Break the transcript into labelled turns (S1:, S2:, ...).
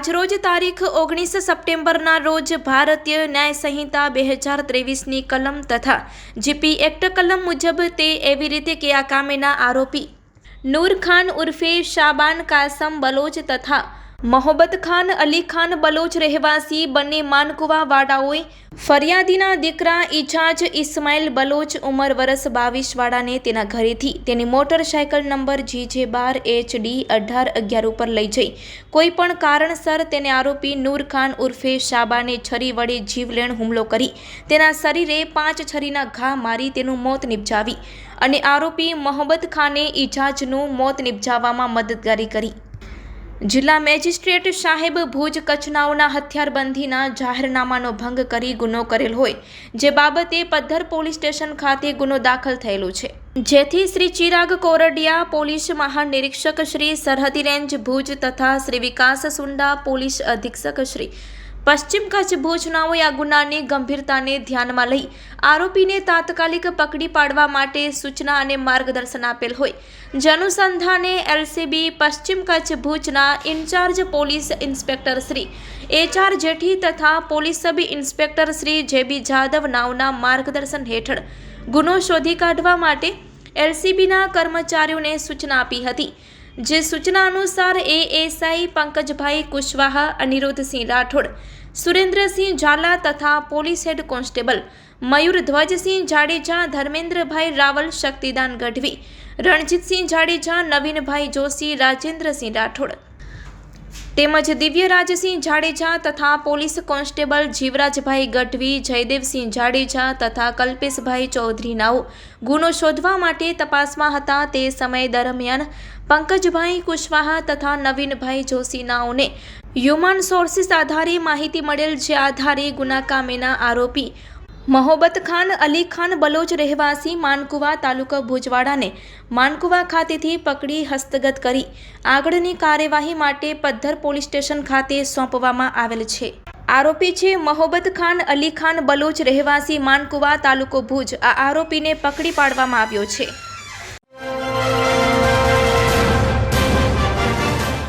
S1: આજરોજ તારીખ ઓગણીસ સપ્ટેમ્બરના રોજ ભારતીય ન્યાય સંહિતા બે હજાર ત્રેવીસની કલમ તથા જીપી એક્ટ કલમ મુજબ તે એવી રીતે કે આ કામેના આરોપી. નૂર ખાન ઉર્ફે શાબાન કાસમ બલોચ તથા મોહબ્બત ખાન, અલી ખાન બલોચ રહેવાસી બંને માનકુવા વાડાઓએ ફરિયાદીના દીકરા ઇજાજ ઇસ્માઇલ બલોચ ઉંમર વરસ બાવીસ વાળાને તેના ઘરેથી તેની મોટરસાયકલ નંબર જી જે બાર એચ ડી અઢાર અગિયાર ઉપર લઈ જઈ. કોઈપણ કારણસર તેને આરોપી નૂર ખાન ઉર્ફે શાબાને છરી વડે જીવલેણ હુમલો કરી તેના શરીરે પાંચ છરીના ઘા મારી તેનું મોત નિપજાવી અને આરોપી મોહબ્બત ખાને ઇજાજનું મોત નિપજાવવામાં મદદગારી કરી. જિલ્લા મેજિસ્ટ્રેટ સાહેબ ભુજ કચ્છનાઓના હથિયારબંધીના જાહેરનામાનો ભંગ કરી ગુનો કરેલ હોય, જે બાબતે પદ્ધર પોલીસ સ્ટેશન ખાતે ગુનો દાખલ થયેલો છે. જેથી શ્રી ચિરાગ કોરડિયા, પોલીસ મહાનિરીક્ષક શ્રી સરહદી રેન્જ ભુજ તથા શ્રી વિકાસ સુંડા, પોલીસ અધિક્ષક શ્રી પશ્ચિમ કચ્છ ભુજનાઓએ આ ગુનાની ગંભીરતાને ધ્યાનમાં લઈ આરોપીને તાત્કાલિક પકડી પાડવા માટે સૂચના અને માર્ગદર્શન આપેલ હોય. જનુસંધાને એલસીબી પશ્ચિમ કચ્છ ભુજના in-charge police inspector Shri H R Jethi તથા police sub inspector Shri J B Jadav નાવના માર્ગદર્શન હેઠળ ગુનો શોધી કાઢવા માટે એલસીબીના કર્મચારીઓને સૂચના આપી હતી. જે સૂચના અનુસાર એએસઆઈ પંકજભાઈ કુશવાહા, અનિરુદ્ધસિંહ રાઠોડ, સુરેન્દ્રસિંહ ઝાલા તથા police head constable Mayur Dhwajsinh Jadeja, Dharmendrabhai Raval, Shaktidan Gadhvi, Ranjitsinh Jadeja, Navinbhai Joshi, Rajendrasinh Rathod તેમજ દિવ્યરાજસિંહ જાડેજા તથા પોલીસ કોન્સ્ટેબલ જીવરાજભાઈ ગઢવી, જયદેવસિંહ જાડેજા તથા કલ્પેશભાઈ ચૌધરીનાઓ ગુનો શોધવા માટે તપાસમાં હતા તે સમય દરમિયાન પંકજભાઈ કુશવાહા તથા નવીનભાઈ જોશીનાઓને હ્યુમન સોર્સિસ આધારે માહિતી મળેલ જે આધારે ગુના કામેના આરોપી મહોબત ખાન, અલી ખાન બલોચ રહેવાસી માનકુવા તાલુકા ભુજવાડાને માનકુવા ખાતેથી પકડી હસ્તગત કરી આગળની કાર્યવાહી માટે પદ્ધર પોલીસ સ્ટેશન ખાતે સોંપવામાં આવેલ છે. આરોપી છે મહોબત ખાન, અલી ખાન બલોચ રહેવાસી માનકુવા તાલુકો ભુજ. આ આરોપીને પકડી પાડવામાં આવ્યો છે.